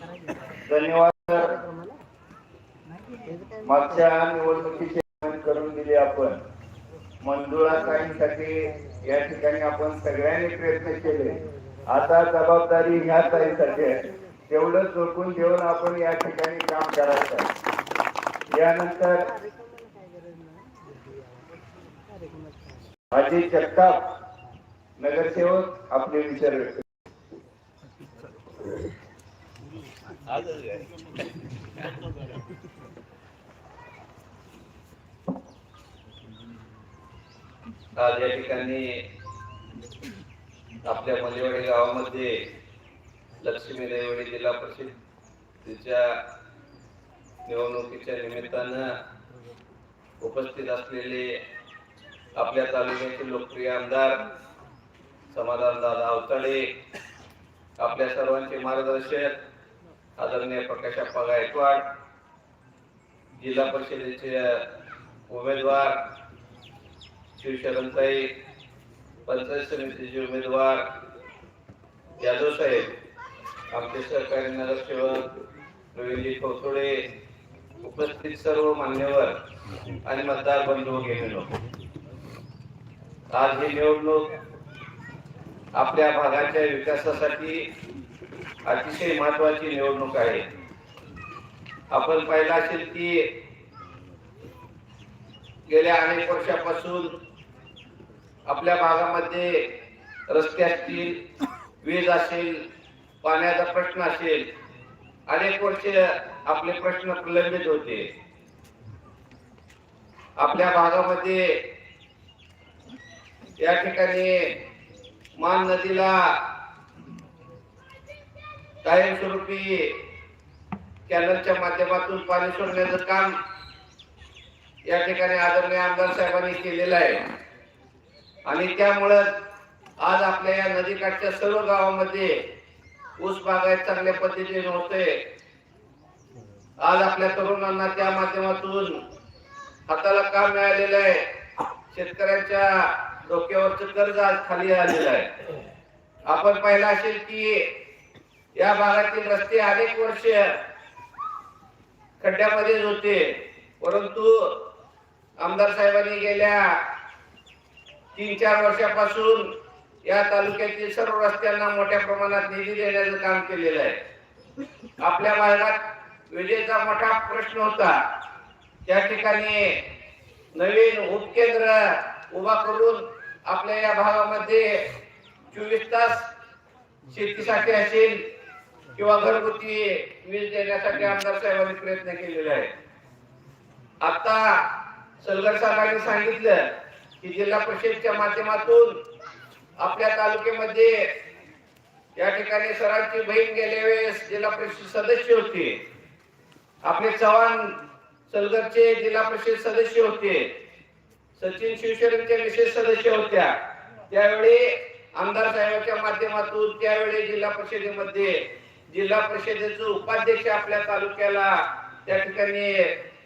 धन्यवाद सर. मागच्या निवडणुकीचे करून दिली आपण. मंजुळाताईंसाठी या ठिकाणी आपण सगळ्यांनी प्रयत्न केले. आता जबाबदारी ह्या ताईसाठी आहे. तेवढं झोकून देऊन आपण या ठिकाणी काम करायचं यानंतर अजित जगताप नगरसेवक आपले विचार व्यक्त आज या ठिकाणी आपल्या मलेवाडी गावामध्ये लक्ष्मी देवडी जिल्हा परिषदेच्या निवडणुकीच्या निमित्तानं उपस्थित असलेले आपल्या तालुक्याचे लोकप्रिय आमदार समाधानदादा अवताडे आपल्या सर्वांचे मार्गदर्शक आदरणीय प्रकाशप्पा गायकवाड जिल्हा परिषदेचे उमेदवार शिवशरणताई पंचायत समितीचे उमेदवार यादव साहेब आमचे सहकारी नगरसेवक रवींद्र खोतोडे उपस्थित सर्व मान्यवर आणि मतदार बंधू गेलेलो आज ही निवडणूक आपल्या भागाच्या विकासासाठी अतिशय महत्वाची निवडणूक आहे. आपण पाहिलं असेल की गेल्या अनेक वर्षापासून आपल्या भागामध्ये रस्ते असतील वीज असेल पाण्याचा प्रश्न असेल अनेक वर्ष आपले प्रश्न प्रलंबित होते. आपल्या भागामध्ये या ठिकाणी मान नदीला कायमस्वरूपी कॅनलच्या माध्यमातून पाणी सोडण्याचं काम या ठिकाणी आदरणीय आमदार साहेबांनी केलेलं आहे. आणि त्यामुळं आज आपल्या या नदीकाठच्या सर्व गावामध्ये ऊस बागायत चांगल्या पद्धतीने होते आज आपल्या तरुणांना त्या माध्यमातून हाताला काम मिळालेलं आहे. शेतकऱ्यांच्या डोक्यावरचं कर्ज आज खाली आलेलं आहे. आपण पाहिलं असेल की या भागातील रस्ते अनेक वर्ष खड्ड्यामध्येच होते. परंतु आमदार साहेबांनी गेल्या तीन चार वर्षापासून या तालुक्यातील सर्व रस्त्यांना मोठ्या प्रमाणात निधी देण्याचं काम केलेलं आहे. आपल्या भागात विजेचा मोठा प्रश्न होता. त्या ठिकाणी नवीन उपकेंद्र उभा करून आपल्या या भागामध्ये चोवीस तास शेतीसाठी असेल किंवा घरगुती वीज देण्यासाठी आमदार साहेबांनी प्रयत्न केलेला आहे. आता सलगर साहेबांनी सांगितलं की जिल्हा परिषदच्या माध्यमातून आपल्या तालुक्यामध्ये या ठिकाणी सरांची बहीण गेल्या वेळेस जिल्हा परिषद सदस्य होते. आपले चव्हाण सलगरचे जिल्हा परिषद सदस्य होते. सचिन शिवशरणच्या विशेष सदस्य होत्या. त्यावेळी आमदार साहेबांच्या माध्यमातून त्यावेळी जिल्हा परिषदेमध्ये जिल्हा परिषदेचं उपाध्यक्ष आपल्या तालुक्याला त्या ठिकाणी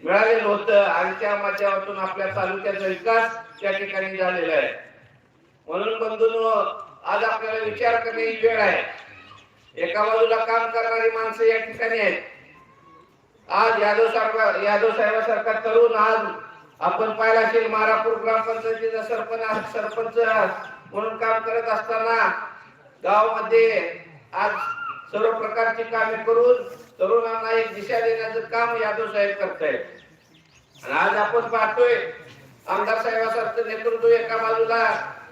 मिळालेलं होतं आणि त्या माध्यमातून आपल्या तालुक्याचा विकास त्या ठिकाणी झालेला आहे. म्हणून बंधून आज आपल्याला विचार करण्याची वेळ आहे. एका बाजूला काम करणारी माणसं या ठिकाणी आहेत. आज यादव साहेब यादव साहेबासारखा तरुण आज आपण पाहिला असेल मारापूर ग्रामपंचायतीचा सरपंच सरपंच म्हणून काम करत असताना गावामध्ये आज सर्व प्रकारची कामे करून तरुणांना एक दिशा देण्याचं काम यादव साहेब करतायत. आणि आज आपण पाहतोय आमदार साहेबासारखं नेतृत्व एका बाजूला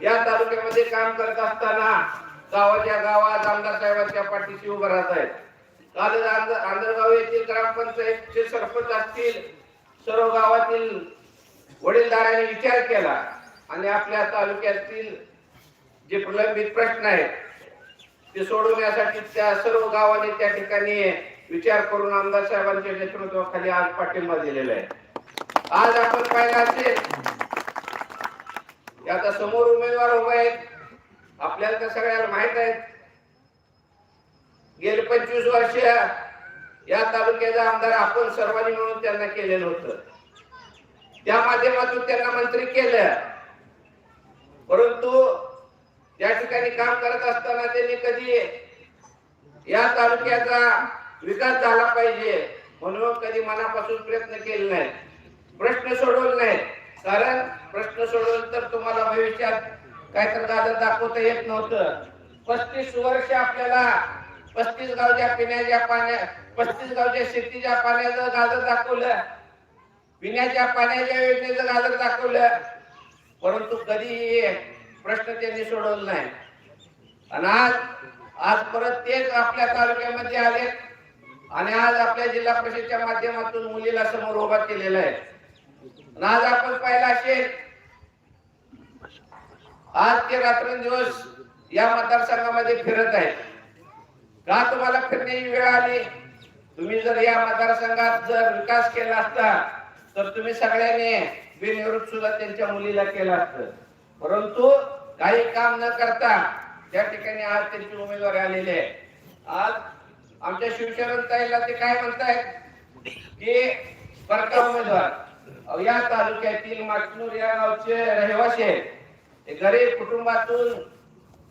या तालुक्यामध्ये काम करत असताना गावाच्या गावात आमदार साहेबांच्या पाठीशी उभं राहत आहेत कालच आंधळगाव येथील ग्रामपंचायतचे सरपंच असतील सर्व गावातील वडीलधाऱ्यांनी विचार केला आणि आपल्या तालुक्यातील जे प्रलंबित प्रश्न आहेत ते सोडवण्यासाठी त्या सर्व गावाने त्या ठिकाणी विचार करून आमदार साहेबांच्या नेतृत्वाखाली आज पाठिंबा दिलेला आहे. आज आपण पाहिलं असेल आता समोर उमेदवार उभे आहेत. आपल्याला तर सगळ्याला माहीत आहेत गेले पंचवीस वर्ष या तालुक्याचा आमदार आपण सर्वांनी मिळून त्यांना केलेलं होतं. त्या माध्यमातून त्यांना मंत्री केलं. परंतु त्या ठिकाणी काम करत असताना त्यांनी कधी या तालुक्याचा विकास झाला पाहिजे म्हणून कधी मनापासून प्रयत्न केले नाही प्रश्न सोडवले नाही कारण प्रश्न सोडवले तर तुम्हाला भविष्यात काहीतरी दादा दाखवता येत नव्हतं. पस्तीस वर्ष आपल्याला पस्तीस गावच्या पिण्याच्या पाण्या पस्तीस गावच्या शेतीच्या पाण्याचं गाजर दाखवलं. पिण्याच्या पाण्याच्या योजनेचं गाजर दाखवलं. परंतु कधीही प्रश्न त्यांनी सोडवला नाही. आणि आज आज परत तेच आपल्या तालुक्यामध्ये आले. आणि आज आपल्या जिल्हा परिषदच्या माध्यमातून मुलीला समोर उभा केलेला आहे. आज आपण पाहिला असेल आज ते रात्रंदिवस या मतदारसंघामध्ये फिरत आहेत. का तुम्हाला फिरण्याची वेळ आली? तुम्ही जर या मतदारसंघात जर विकास केला असता तर तुम्ही सगळ्यांनी बिनविरोध सुद्धा त्यांच्या मुलीला केलं असतं. परंतु काही काम न करता त्या ठिकाणी आज त्यांचे उमेदवारी आलेले आहे आज आमच्या शिवशरण ताईला ते काय म्हणतायत? की परका उमेदवार या तालुक्यातील माटनूर या गावचे रहिवासी आहेत. गरीब कुटुंबातून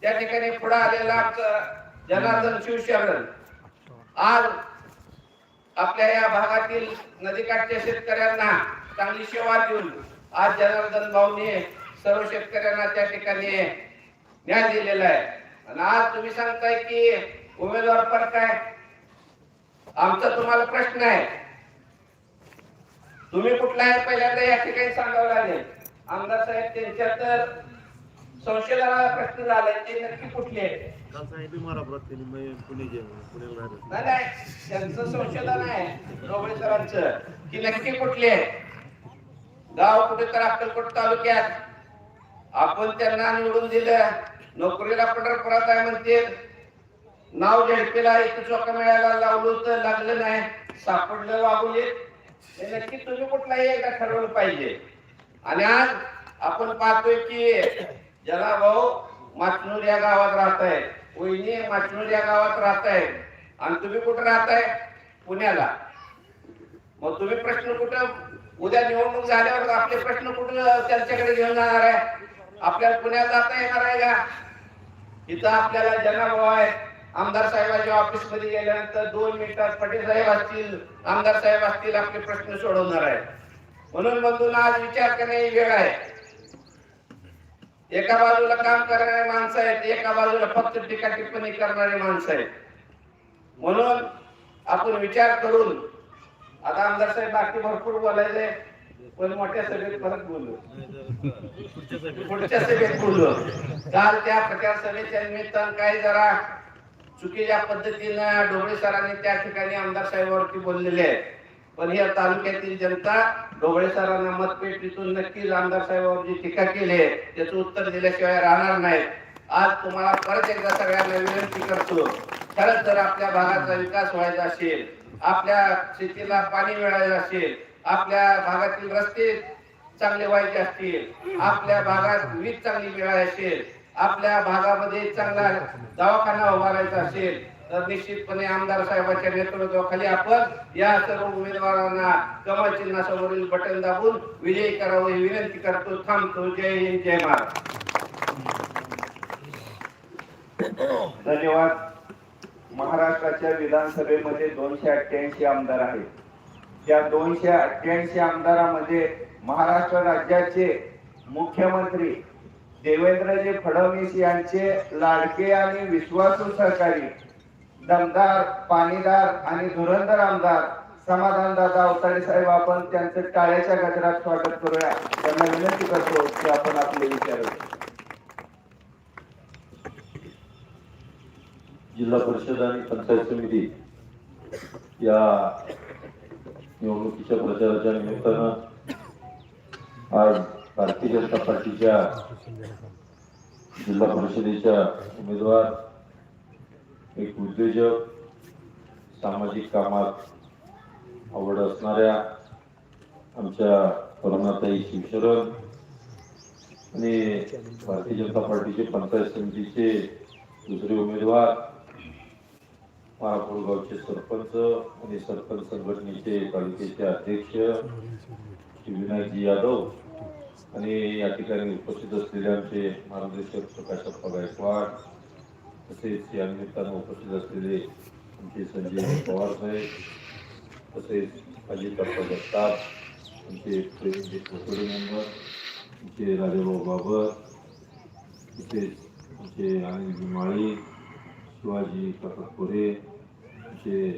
त्या ठिकाणी पुढे आलेला आमचं जनार्दन शिवशरण. आज आपल्या या भागातील नदीकाठच्या शेतकऱ्यांना चांगली सेवा देऊन आज जनार्दन भाऊने सर्व शेतकऱ्यांना त्या ठिकाणी न्याय दिलेला आहे. आणि आज तुम्ही सांगताय की उमेदवार पर काय? आमचा तुम्हाला प्रश्न आहे. तुम्ही कुठला आहे? पहिल्यांदा या ठिकाणी सांगावं लागेल. आमदार साहेब त्यांच्या तर संशोधनाला प्रश्न झालाय. ते नक्की कुठले नाही त्यांचं संशोधन आहे. की नक्की कुठले आहे गाव कुठे तर अक्कलकोट तालुक्यात? आपण त्यांना निवडून दिलं. नोकरीला पंढरपुरात आहे म्हणते. नाव झडपेला एक चोका मिळायला लावलं तर लागलं नाही. सापडलं वागवले हे नक्की तुम्ही कुठलाही एकदा ठरवलं पाहिजे. आणि आज आपण पाहतोय की ज्याला भाऊ माचनूर या गावात राहत आहे वहिनी माचनूर या गावात राहत आहे आणि तुम्ही कुठं राहताय? पुण्याला. मग तुम्ही प्रश्न कुठं? उद्या निवडणूक झाल्यावर आपले प्रश्न कुठं त्यांच्याकडे घेऊन जाणार आहे? आपल्याला पुण्यात जाता येणार आहे का? इथं आपल्याला जनाभाव आहे. आमदार साहेबांच्या ऑफिसमध्ये गेल्यानंतर दोन मिनिटात पटेल साहेब असतील आमदार साहेब असतील आपले प्रश्न सोडवणार आहे म्हणून बंधून आज विचार करण्याची वेळ आहे. एका बाजूला काम करणारे माणसं आहेत एका बाजूला फक्त टीका टिप्पणी करणारे माणसं आहेत. म्हणून आपण विचार करून आता आमदार साहेब बाकी भरपूर बोलायचे. पण मोठ्या सभेत परत बोलू पुढच्या साहेब पुढच्या सभेत बोललो. काल त्या प्रचार सभेच्या निमित्तानं काही जरा चुकीच्या पद्धतीनं ढोबळे सरांनी त्या ठिकाणी आमदार साहेबांवरती बोललेले आहेत. पण या तालुक्यातील जनता ढोबळे सरांना मतपेटीतून नक्कीच आमदार साहेबांवर जी टीका केली आहे त्याचं उत्तर दिल्याशिवाय राहणार नाही आज तुम्हाला परत एकदा सगळ्यांना विनंती करतो खरंच जर आपल्या भागाचा विकास व्हायचा असेल आपल्या शेतीला पाणी मिळायचं असेल आपल्या भागातील रस्ते चांगले व्हायचे असतील आपल्या भागात वीज चांगली मिळाली असेल आपल्या भागामध्ये चांगला दवाखाना उभारायचा असेल तर निश्चितपणे आमदार साहेबांच्या नेतृत्वाखाली आपण या सर्व उमेदवारांना कमळ चिन्हासमोरील बटन दाबून विजयी करावं ही विनंती करतो. थांबतो. जय हिंद जय महाराज धन्यवाद. महाराष्ट्राच्या विधानसभेमध्ये दोनशे अठ्ठ्याऐंशी आमदार आहेत. या दोनशे अठ्ठ्याऐंशी आमदारामध्ये महाराष्ट्र राज्याचे मुख्यमंत्री देवेंद्रजी फडणवीस यांचे लाडके आणि विश्वासू सहकारी दमदार पाणीदार आणि धुरंधर आमदार समाधानदादा अवतारी साहेब आपण त्यांचं टाळ्याच्या गजरात स्वागत करूया. त्यांना विनंती करतो की आपण आपले विचार जिल्हा परिषद आणि पंचायत समिती या निवडणुकीच्या प्रचाराच्या निमित्तानं आज भारतीय जनता पार्टीच्या जिल्हा परिषदेच्या उमेदवार एक उद्योजक सामाजिक कामात आवड असणाऱ्या आमच्या करुणाताई शिवशरण आणि भारतीय जनता पार्टीचे पंचायत समितीचे दुसरे उमेदवार मारापूर गावचे सरपंच आणि सरपंच संघटनेचे तालुक्याचे अध्यक्ष विनायकजी यादव आणि या ठिकाणी उपस्थित असलेले आमचे मार्गदर्शक प्रकाशप्पा गायकवाड तसेच या निमित्तानं उपस्थित असलेले आमचे संजय पवार साहेब तसेच अजित अप्पा जगताप आमचे प्रेमजी कोथोडे मेंबर आमचे राजेभाऊ बाबर तसेच आमचे अनिल माळी शिवाजी काका आमचे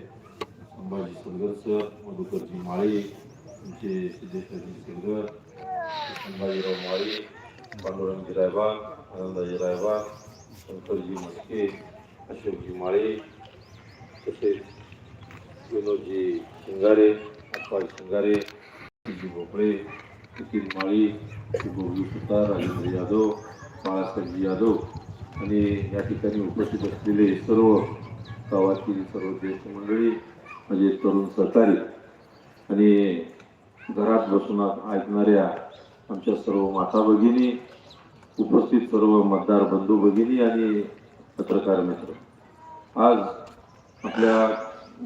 संभाजी सलगर सर मधुकरजी माळी आमचे सिद्धेश्वरजी सलगर संभाजीराव माळी पांडुरंगजी रायबाग आनंदाजी रायबाग शंकरजी मस्के अशोकजी माळे तसेच विनोदजी शिंगारे अप्पाजी शिंगारे जी भोपळे नितीन माळी गोगी सुतार राजेंद्र यादव बाळासाहेबजी यादव आणि या ठिकाणी उपस्थित असलेले सर्व गावातील सर्व ज्येष्ठ मंडळी म्हणजे तरुण सहकारी आणि घरात बसून ऐकणाऱ्या आमच्या सर्व माता भगिनी उपस्थित सर्व मतदार बंधू भगिनी आणि पत्रकार मित्र. आज आपल्या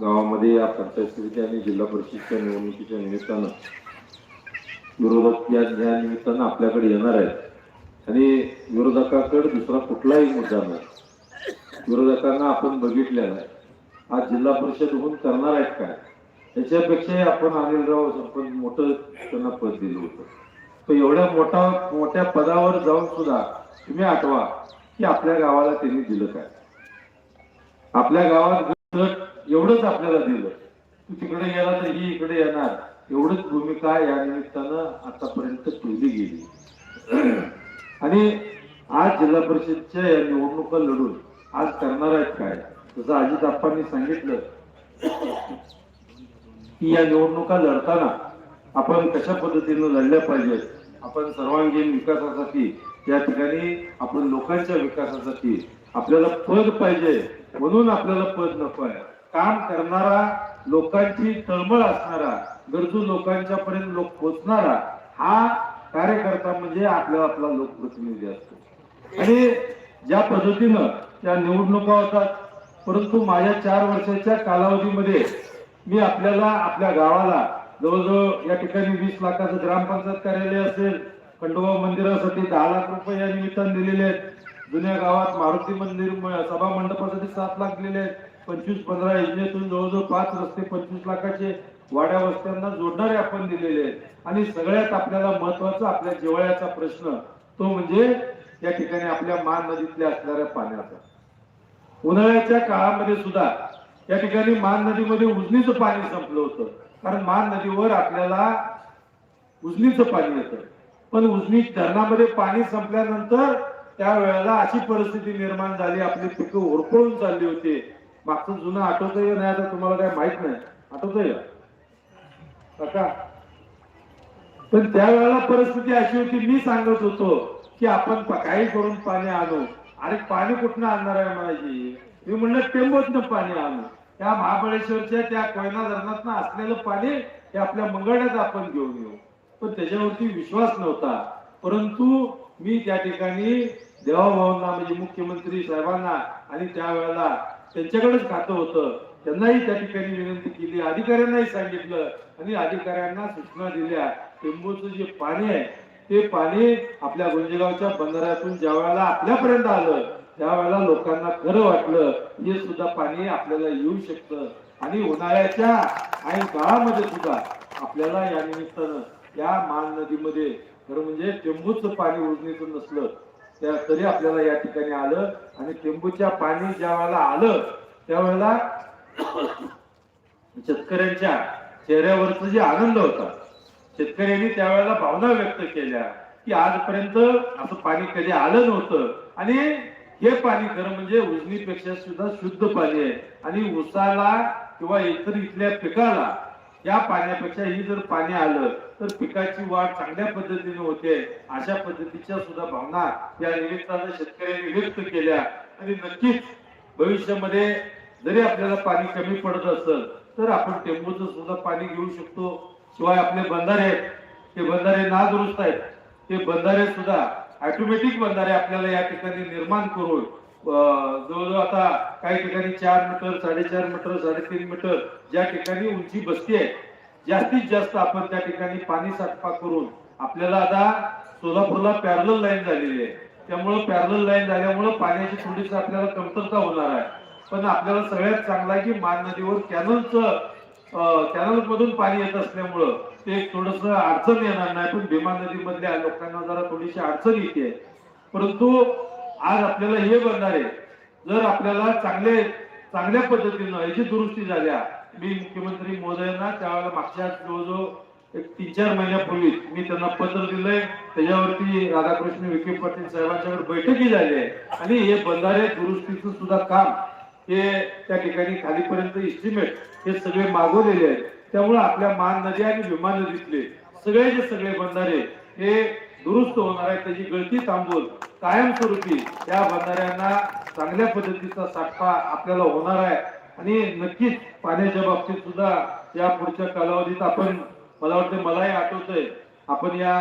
गावामध्ये या पंचायत समिती आणि जिल्हा परिषदच्या निवडणुकीच्या निमित्तानं विरोधक या या निमित्तानं आपल्याकडे येणार आहेत. आणि विरोधकाकडे दुसरा कुठलाही मुद्दा नाही. विरोधकांना आपण बघितलेला आहे. आज जिल्हा परिषद होऊन करणार आहेत काय? त्याच्यापेक्षाही आपण अनिलराव सरपंच मोठं त्यांना पद दिलं होतं. तर एवढ्या मोठा मोठ्या पदावर जाऊन सुद्धा तुम्ही आठवा की आपल्या गावाला त्यांनी दिलं काय? आपल्या गावात एवढंच आपल्याला दिलं. तू तिकडे गेला तर ही इकडे येणार. एवढंच भूमिका या निमित्तानं आतापर्यंत केली गेली. आणि आज जिल्हा परिषदच्या या निवडणुका लढून आज करणार आहेत काय? जसं अजित आप्पांनी सांगितलं की या निवडणुका लढताना आपण कशा पद्धतीनं लढल्या पाहिजेत? आपण सर्वांगीण विकासासाठी या ठिकाणी आपण लोकांच्या विकासासाठी आपल्याला पद पाहिजे म्हणून आपल्याला पद नको आहे. काम करणारा लोकांची तळमळ असणारा गरजू लोकांच्या पर्यंत लोक पोचणारा हा कार्यकर्ता म्हणजे आपला आपला लोकप्रतिनिधी असतो. आणि ज्या पद्धतीनं त्या निवडणुका होतात परंतु माझ्या चार वर्षाच्या कालावधीमध्ये मी आपल्याला आपल्या गावाला जवळजवळ या ठिकाणी वीस लाखाचं ग्रामपंचायत कार्यालय असेल खंडोबा मंदिरासाठी दहा लाख रुपये या निमित्तानं दिलेले आहेत. जुन्या गावात मारुती मंदिर सभा मंडपासाठी सात लाख दिलेले आहेत. पंचवीस पंधरा योजनेतून जवळजवळ पाच रस्ते पंचवीस लाखाचे वाड्या वस्त्यांना जोडणारे आपण दिलेले आहेत. आणि सगळ्यात आपल्याला महत्त्वाचा आपल्या जिवाळ्याचा प्रश्न तो म्हणजे या ठिकाणी आपल्या मान नदीतल्या असणाऱ्या पाण्याचा. उन्हाळ्याच्या काळामध्ये सुद्धा या ठिकाणी मान नदीमध्ये उजनीचं पाणी संपलं होतं. कारण मान नदीवर आपल्याला उजनीचं पाणी येतं. पण उजनी धरणामध्ये पाणी संपल्यानंतर त्यावेळेला अशी परिस्थिती निर्माण झाली आपली पिकं होरपळून चालली होती. मागचं जुनं आठवतंय नाही आता तुम्हाला काय माहीत नाही? आठवतंय का? पण त्यावेळेला परिस्थिती अशी होती मी सांगत होतो की आपण काही करून पाणी आलो अरे पाणी कुठनं आणणार आहे म्हणायची मी म्हणलं टेंबोतनं पाणी आणू. त्या महाबळेश्वरच्या त्या कोयना धरणातनं असलेलं पाणी हे आपल्या मंगळ्यात आपण घेऊन येऊ. पण त्याच्यावरती विश्वास नव्हता. परंतु मी त्या ठिकाणी देवाभावांना म्हणजे मुख्यमंत्री साहेबांना आणि त्यावेळेला त्यांच्याकडेच खातं होतं. त्यांनाही त्या ठिकाणी विनंती केली. अधिकाऱ्यांनाही सांगितलं आणि अधिकाऱ्यांना सूचना दिल्या. टेंबूचं जे पाणी आहे ते पाणी आपल्या गुंजेगावच्या बंधाऱ्यातून ज्या वेळेला आपल्यापर्यंत आलं त्यावेळेला लोकांना खरं वाटलं हे सुद्धा पाणी आपल्याला येऊ शकतं. आणि उन्हाळ्याच्या आणि काळामध्ये सुद्धा आपल्याला या निमित्तानं या मान नदीमध्ये खरं म्हणजे टेंबूचं पाणी उजनीचं नसलं त्या तरी आपल्याला या ठिकाणी आलं. आणि टेंबूच्या पाणी ज्या वेळेला आलं त्यावेळेला शेतकऱ्यांच्या चेहऱ्यावरचा जे आनंद होता शेतकऱ्यांनी त्यावेळेला भावना व्यक्त केल्या की आजपर्यंत असं पाणी कधी आलं नव्हतं. आणि हे पाणी खरं म्हणजे उजनीपेक्षा सुद्धा शुद्ध पाणी आहे. आणि उसाला किंवा इतर इथल्या पिकाला या पाण्यापेक्षा ही जर पाणी आलं तर पिकाची वाढ चांगल्या पद्धतीने होते. अशा पद्धतीच्या सुद्धा भावना या निमित्तानं शेतकऱ्यांनी व्यक्त केल्या. आणि नक्कीच भविष्यामध्ये जरी आपल्याला पाणी कमी पडत असेल तर आपण टेंबूचं सुद्धा पाणी घेऊ शकतो. शिवाय आपले बंधारे आहेत ते बंधारे नादुरुस्त आहेत. ते बंधारे सुद्धा ऑटोमॅटिक बंधारे आपल्याला या ठिकाणी निर्माण करून. जवळजवळ आता काही ठिकाणी चार मीटर साडेचार मीटर साडेतीन मीटर ज्या ठिकाणी उंची बसती आहे जास्तीत जास्त आपण त्या ठिकाणी पाणी साठपा करून आपल्याला आता सोलापूरला पॅरल लाईन झालेली आहे. त्यामुळं पॅरल लाईन झाल्यामुळं पाण्याची थोडीशी आपल्याला कमतरता होणार आहे. पण आपल्याला सगळ्यात चांगला आहे की मान नदीवर कॅनलचं कॅनल मधून पाणी येत असल्यामुळं ते थोडस अडचण येणार नाही पण भीमा नदीमधल्या लोकांना जरा थोडीशी अडचण येते. परंतु आज आपल्याला हे बनणार आहे जर आपल्याला चांगले चांगल्या पद्धतीनं याची दुरुस्ती झाल्या मी मुख्यमंत्री महोदयांना त्यावेळेला मागच्या जवळजवळ एक तीन चार महिन्यापूर्वी मी त्यांना पत्र दिलंय. त्याच्यावरती राधाकृष्ण विखे पाटील साहेबांच्याकडे बैठकी झाली आहे. आणि हे बंधारे दुरुस्तीचं सुद्धा काम हे त्या ठिकाणी खालीपर्यंत इस्टिमेट हे सगळे मागवलेले आहेत. त्यामुळे आपल्या मान नदी आणि विमान नदीतले सगळे जे सगळे बंधारे हे दुरुस्त होणार आहे त्याची गळती थांबवून कायमस्वरूपी या बंधाऱ्यांना चांगल्या पद्धतीचा साठा आपल्याला होणार आहे. आणि नक्कीच पाण्याच्या बाबतीत सुद्धा या पुढच्या कालावधीत आपण मला वाटतं मलाही आठवतंय आपण या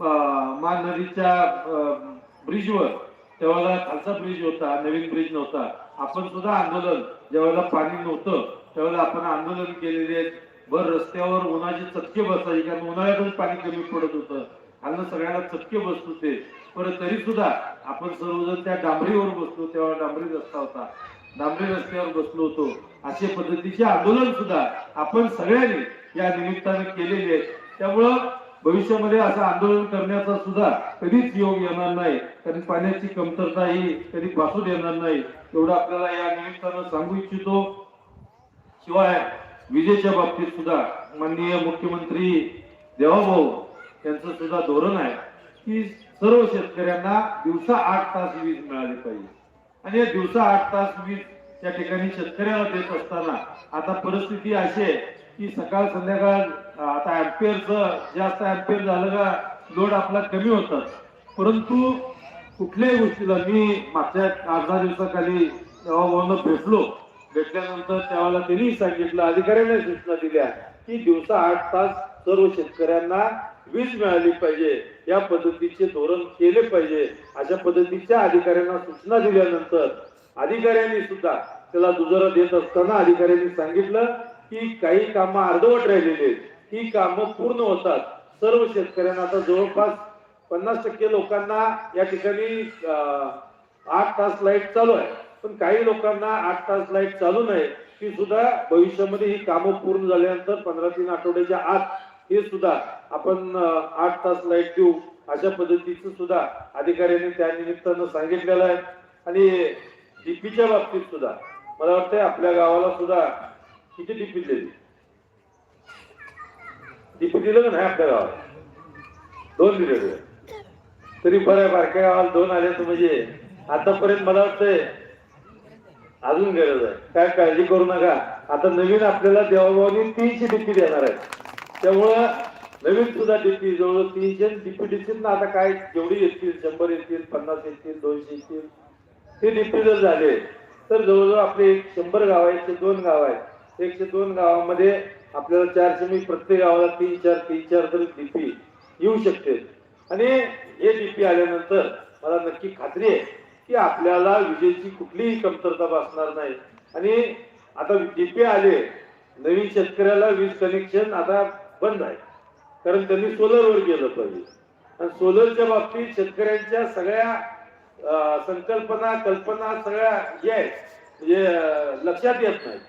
अं, मान नदीच्या ब्रिजवर तेव्हा खालचा ब्रिज होता नवीन ब्रिज नव्हता. आपण सुद्धा आंदोलन ज्यावेळेला पाणी नव्हतं त्यावेळेला आपण आंदोलन केलेले आहेत. भर रस्त्यावर उन्हाचे चटके बसायचे कारण उन्हाळ्यातच पाणी कमी पडत होतं. खालनं सगळ्यांना चटके बसत होते. परत तरी सुद्धा आपण सर्वजण त्या डांबरीवर बसलो तेव्हा डांबरी रस्ता होता. डांबरी रस्त्यावर बसलो होतो. अशा पद्धतीचे आंदोलन सुद्धा आपण सगळ्यांनी या निमित्ताने केलेले आहे त्यामुळं भविष्यामध्ये असं आंदोलन करण्याचा सुद्धा कधीच योग येणार नाही. कारण पाण्याची कमतरता ही कधी भासू देणार नाही. एवढं आपल्याला या निमित्तानं सांगू इच्छितो. शिवाय विजेच्या बाबतीत सुद्धा माननीय मुख्यमंत्री देवाभाऊ यांचं सुद्धा धोरण आहे की सर्व शेतकऱ्यांना दिवसा आठ तास वीज मिळाली पाहिजे. आणि दिवसा आठ तास वीज त्या ठिकाणी शेतकऱ्याला देत असताना आता परिस्थिती अशी आहे की सकाळ संध्याकाळ आता अँपियरचं जास्त अँपियर झालं का लोड आपला कमी होतात परंतु कुठल्याही गोष्टीला मी मागच्या आठ दहा दिवसाखाली तेव्हा भेटलो. भेटल्यानंतर त्यावेळेला त्यांनी सांगितलं अधिकाऱ्यांनी सूचना दिल्या की दिवसा आठ तास सर्व शेतकऱ्यांना वीज मिळाली पाहिजे. या पद्धतीचे धोरण केले पाहिजे. अशा पद्धतीच्या अधिकाऱ्यांना सूचना दिल्यानंतर अधिकाऱ्यांनी सुद्धा त्याला दुजोरा देत असताना अधिकाऱ्यांनी सांगितलं की काही कामं अर्धवट राहिलेली आहेत. ही कामं पूर्ण होतात. सर्व शेतकऱ्यांना आता जवळपास पन्नास टक्के लोकांना या ठिकाणी आठ तास लाइट चालू आहे. पण काही लोकांना आठ तास लाइट चालू नाही. ती सुद्धा भविष्यामध्ये ही कामं पूर्ण झाल्यानंतर पंधरा तीन आठवड्याच्या आत हे सुद्धा आपण आठ तास लाइट देऊ अशा पद्धतीचं सुद्धा अधिकाऱ्यांनी त्या निमित्तानं सांगितलेलं आहे. आणि डीपीच्या बाबतीत सुद्धा. मला वाटतंय आपल्या गावाला सुद्धा किती डीपी दिली? डीपी दिलं का नाही आपल्या दोन दिले तरी बरं आहे बारक्या गावाला दोन आले तर म्हणजे आतापर्यंत मला वाटतंय अजून गरज आहे. काय काळजी करू नका. आता नवीन आपल्याला देवाभावानी तीनशे डीपी देणार आहे. त्यामुळं नवीन सुद्धा डीपी जवळ तीनशे डिपी देतील ना आता काय जेवढी येतील शंभर येतील पन्नास येतील दोनशे येतील ते डीपी जर झाले तर जवळजवळ आपले एक शंभर गाव आहेत ते दोन गाव आहेत. एकशे दोन गावामध्ये आपल्याला चारशे मी प्रत्येक गावाला तीन चार तीन चार तरी डीपी येऊ शकते. आणि हे डीपी आल्यानंतर मला नक्की खात्री आहे की आपल्याला विजेची कुठलीही कमतरता भासणार नाही. आणि आता डीपी आले नवीन शेतकऱ्याला वीज कनेक्शन आता बंद आहे. कारण त्यांनी सोलरवर गेलं पाहिजे. आणि सोलरच्या बाबतीत शेतकऱ्यांच्या सगळ्या संकल्पना कल्पना सगळ्या जे आहेत. म्हणजे लक्षात येत नाहीत.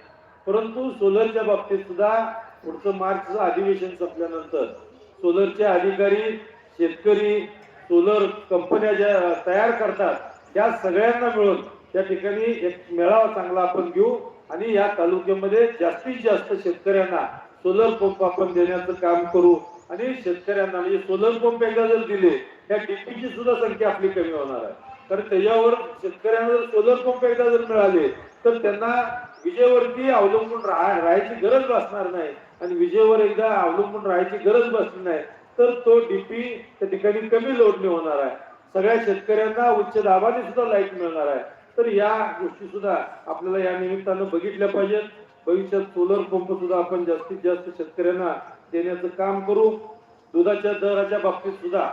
परंतु सोलरच्या बाबतीत सुद्धा पुढचं मार्चचं अधिवेशन संपल्यानंतर सोलरचे अधिकारी शेतकरी सोलर कंपन्या ज्या तयार करतात त्या सगळ्यांना मिळून त्या ठिकाणी एक मेळावा चांगला आपण घेऊ आणि या तालुक्यामध्ये जास्तीत जास्त शेतकऱ्यांना सोलर पंप आपण देण्याचं काम करू आणि शेतकऱ्यांना म्हणजे सोलर पंप एकदा जर दिले त्या डीपीची सुद्धा संख्या आपली कमी होणार आहे. कारण त्याच्यावर शेतकऱ्यांना जर सोलर पंप एकदा जर मिळाले तर त्यांना विजेवरती अवलंबून राहा राहायची गरज भासणार नाही आणि विजेवर एकदा अवलंबून राहायची गरज भासली नाही तर तो डीपी त्या ठिकाणी कमी लोडने होणार आहे. सगळ्या शेतकऱ्यांना उच्च दाबाने सुद्धा लाइट मिळणार आहे. तर या गोष्टी सुद्धा आपल्याला या निमित्तानं बघितल्या पाहिजेत. भविष्यात सोलर पंप सुद्धा आपण जास्तीत जास्त शेतकऱ्यांना देण्याचं काम करू. दुधाच्या दराच्या बाबतीत सुद्धा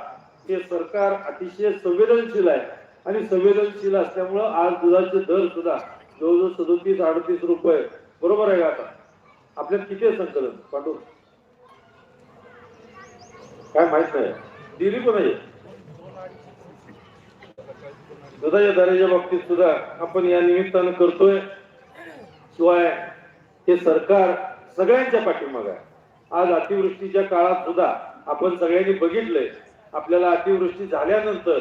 हे सरकार अतिशय संवेदनशील आहे. आणि संवेदनशील असल्यामुळं आज दुधाचे दर सुद्धा जवळजवळ सदोतीस अडतीस रुपये. बरोबर आहे का आता? आपल्याला किती संकलन? पाठवून काय माहीत नाही. दिली पण आहे. दुधाच्या दराच्या बाबतीत सुद्धा आपण या निमित्तानं करतोय. शिवाय हे सरकार सगळ्यांच्या पाठीमाग आहे. आज अतिवृष्टीच्या काळात सुद्धा आपण सगळ्यांनी बघितलंय. आपल्याला अतिवृष्टी झाल्यानंतर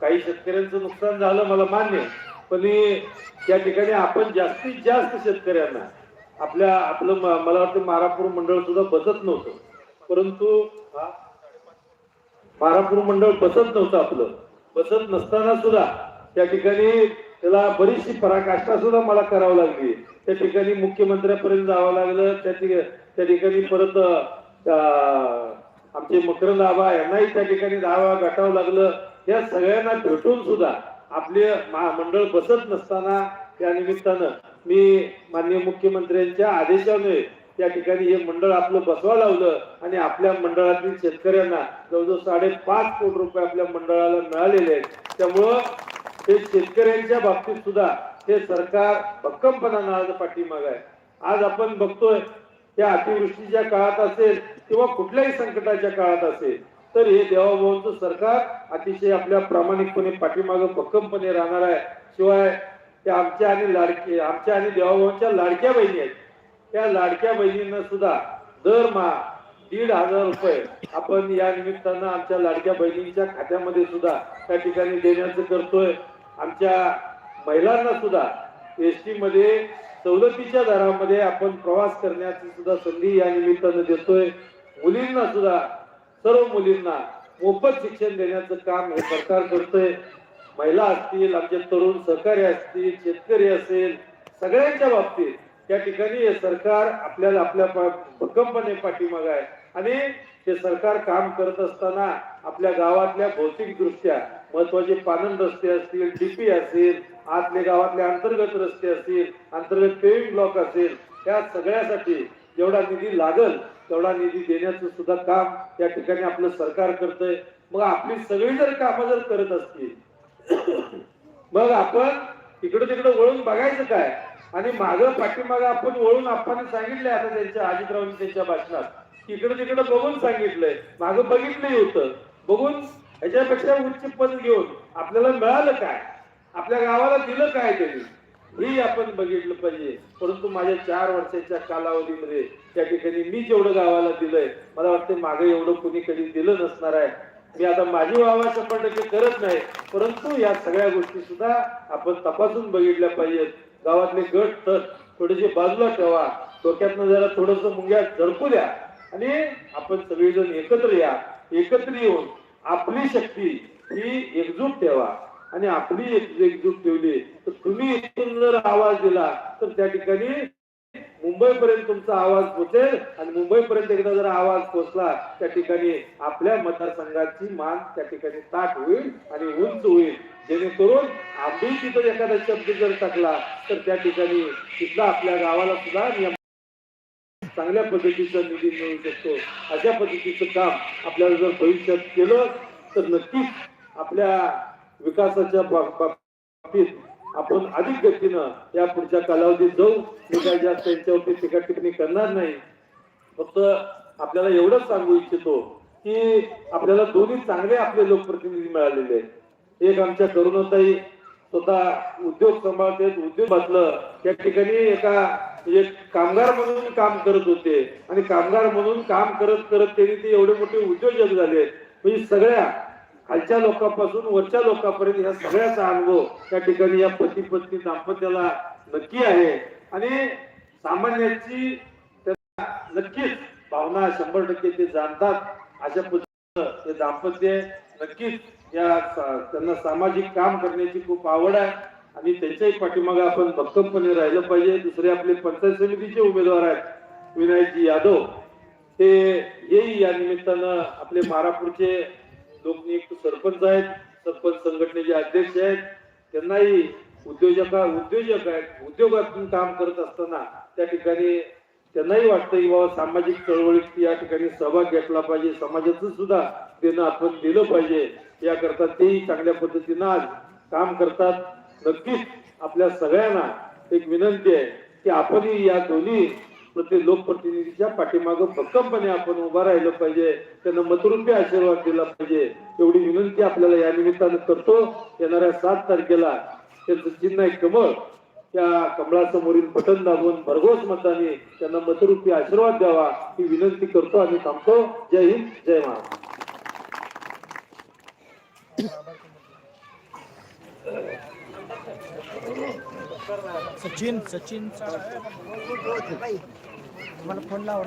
काही शेतकऱ्यांचं नुकसान झालं मला मान्य आहे. पण त्या ठिकाणी आपण जास्तीत जास्त शेतकऱ्यांना आपल्या आपलं मला वाटतं मारापूर मंडळ सुद्धा बसत नव्हतं. परंतु मारापूर मंडळ बसत नव्हतं आपलं. बसत नसताना सुद्धा त्या ठिकाणी त्याला बरीचशी पराकाष्ठा सुद्धा मला करावी लागली. त्या ठिकाणी मुख्यमंत्र्यापर्यंत जावं लागलं. त्या ठिकाणी त्या ठिकाणी परत आमचे मकरंद आबा यांनाही त्या ठिकाणी दावा गाठावं लागलं. या सगळ्यांना भेटून सुद्धा आपले महामंडळ बसत नसताना त्या निमित्तानं मी माननीय मुख्यमंत्र्यांच्या आदेशाने त्या ठिकाणी हे मंडळ आपलं बसवा लावलं आणि आपल्या मंडळातील शेतकऱ्यांना जवळजवळ साडेपाच कोटी रुपये आपल्या मंडळाला मिळालेले आहेत. त्यामुळं हे शेतकऱ्यांच्या बाबतीत सुद्धा हे सरकार भक्कमपणानं आज पाठीमाग आहे. आज आपण बघतोय त्या अतिवृष्टीच्या काळात असेल किंवा कुठल्याही संकटाच्या काळात असेल तर हे देवाभाऊंचं सरकार अतिशय आपल्या प्रामाणिकपणे पाठीमागं भक्कमपणे राहणार आहे. शिवाय ते आमच्या आणि लाडके आमच्या आणि देवाभाऊंच्या लाडक्या बहिणी आहेत. त्या लाडक्या बहिणींना सुद्धा दरमहा दीड हजार रुपये आपण या निमित्तानं आमच्या लाडक्या बहिणींच्या खात्यामध्ये सुद्धा त्या ठिकाणी देण्याचं करतोय. आमच्या महिलांना सुद्धा एस टी मध्ये सवलतीच्या दरामध्ये आपण प्रवास करण्याची सुद्धा संधी या निमित्तानं देतोय. मुलींना सुद्धा सर्व मुलींना मोफत शिक्षण देण्याचं काम हे सरकार करतोय. महिला असतील आमचे तरुण सहकारी असतील शेतकरी असेल सगळ्यांच्या बाबतीत त्या ठिकाणी हे सरकार आपल्याला आपल्या भक्कमपणे पाठीमाग आहे. आणि हे सरकार काम करत असताना आपल्या गावातल्या भौतिक दृष्ट्या महत्त्वाचे पानन रस्ते असतील डीपी असेल आतले गावातले अंतर्गत रस्ते असतील अंतर्गत पेविंग ब्लॉक असेल या सगळ्यासाठी जेवढा निधी लागल तेवढा निधी देण्याचं सुद्धा काम या ठिकाणी आपलं सरकार करतंय. मग आपली सगळी जर कामं जर करत असतील मग आपण इकडं तिकडं वळून बघायचं काय? आणि मागं पाठीमागं आपण वळून आपण सांगितलंय आता त्यांच्या अजितरावांनी त्यांच्या भाषणात. इकडं तिकडं बघून सांगितलंय. मागं बघितलंही होतं. बघून ह्याच्यापेक्षा उच्च पद घेऊन आपल्याला मिळालं काय? आपल्या गावाला दिलं काय त्यांनी? ही आपण बघितलं पाहिजे. परंतु माझ्या चार वर्षाच्या कालावधीमध्ये त्या ठिकाणी मी जेवढं गावाला दिलंय मला वाटतं मागे एवढं कुणी कधी दिलं नसणार आहे. मी आता माझी वावा पण टक्के करत नाही परंतु या सगळ्या गोष्टी सुद्धा आपण तपासून बघितल्या पाहिजेत. गावातले गट तर थोडेसे बाजूला ठेवा. डोक्यातनं जरा थोडस मुंग्या झडकू द्या. आणि आपण सगळेजण एकत्र या. एकत्र येऊन आपली शक्ती ही एकजूट ठेवा. आणि आपली एक- एकजूट ठेवली तर तुम्ही इथून जर आवाज दिला तर त्या ठिकाणी मुंबईपर्यंत तुमचा आवाज पोहोचेल आणि मुंबईपर्यंत एकदा जर आवाज पोहोचला त्या ठिकाणी आपल्या मतदारसंघाची मान त्या ठिकाणी ताट होईल आणि उंच होईल. जेणेकरून आम्ही तिथं एखादा शब्द जर टाकला तर त्या ठिकाणी तिथला आपल्या गावाला सुद्धा चांगल्या पद्धतीचा निधी मिळू शकतो. अशा पद्धतीचं काम आपल्याला जर भविष्यात केलं तर नक्कीच आपल्या विकासाच्या बाबतीत आपण अधिक गतीनं या पुढच्या कालावधीत जाऊ. मी काय जास्त त्यांच्यावरती टीका टिप्पणी करणार नाही. फक्त आपल्याला एवढंच सांगू इच्छितो की आपल्याला दोन्ही चांगले आपले लोकप्रतिनिधी मिळालेले आहेत. एक आमच्या करुणाताई स्वतः उद्योग सांभाळते उद्योग बसलं. त्या ठिकाणी एका एक कामगार म्हणून काम करत होते. आणि कामगार म्हणून काम करत करत त्यांनी ते एवढे मोठे उद्योजक झाले. म्हणजे सगळ्या खालच्या लोकांपासून वरच्या लोकांपर्यंत या सगळ्याचा अनुभव त्या ठिकाणी या पती पत्नी दाम्पत्याला नक्की आहे. आणि सामान्याची नक्कीच भावना शंभर टक्के ते जाणतात. अशा पद्धतीनं ते दाम्पत्य नक्कीच या त्यांना सामाजिक काम करण्याची खूप आवड आहे. आणि त्यांच्याही पाठीमागे आपण भक्कमपणे राहिलं पाहिजे. दुसरे आपले पंचायत समितीचे उमेदवार आहेत विनायकजी यादव. ते हेही या निमित्तानं आपले मारापूरचे लोकनियुक्त सरपंच आहेत सरपंच संघटनेचे अध्यक्ष आहेत. त्यांनाही उद्योजक उद्योजक आहेत उद्योगातून काम करत असताना त्या ठिकाणी त्यांनाही वाटतं की बाबा सामाजिक चळवळीत या ठिकाणी सहभाग घेतला पाहिजे समाजाचं सुद्धा देणं आपण दिलं पाहिजे. याकरता तेही चांगल्या पद्धतीनं आज काम करतात. नक्कीच आपल्या सगळ्यांना एक विनंती आहे की आपणही या दोन्ही तर लोकप्रतिनिधीच्या पाठीमागं भक्कमपणे आपण उभा राहिलं पाहिजे. त्यांना मतरूपी आशीर्वाद दिला पाहिजे. एवढी विनंती आपल्याला या निमित्तानं करतो. येणाऱ्या सात तारखेला त्यांचं चिन्ह आहे कमळ त्या कमळासमोरील बटन दाबून भरघोस मताने त्यांना मतरूपी आशीर्वाद द्यावा ही विनंती करतो आणि थांबतो. जय हिंद जय Maharaj Sachin Sachin. i'm going to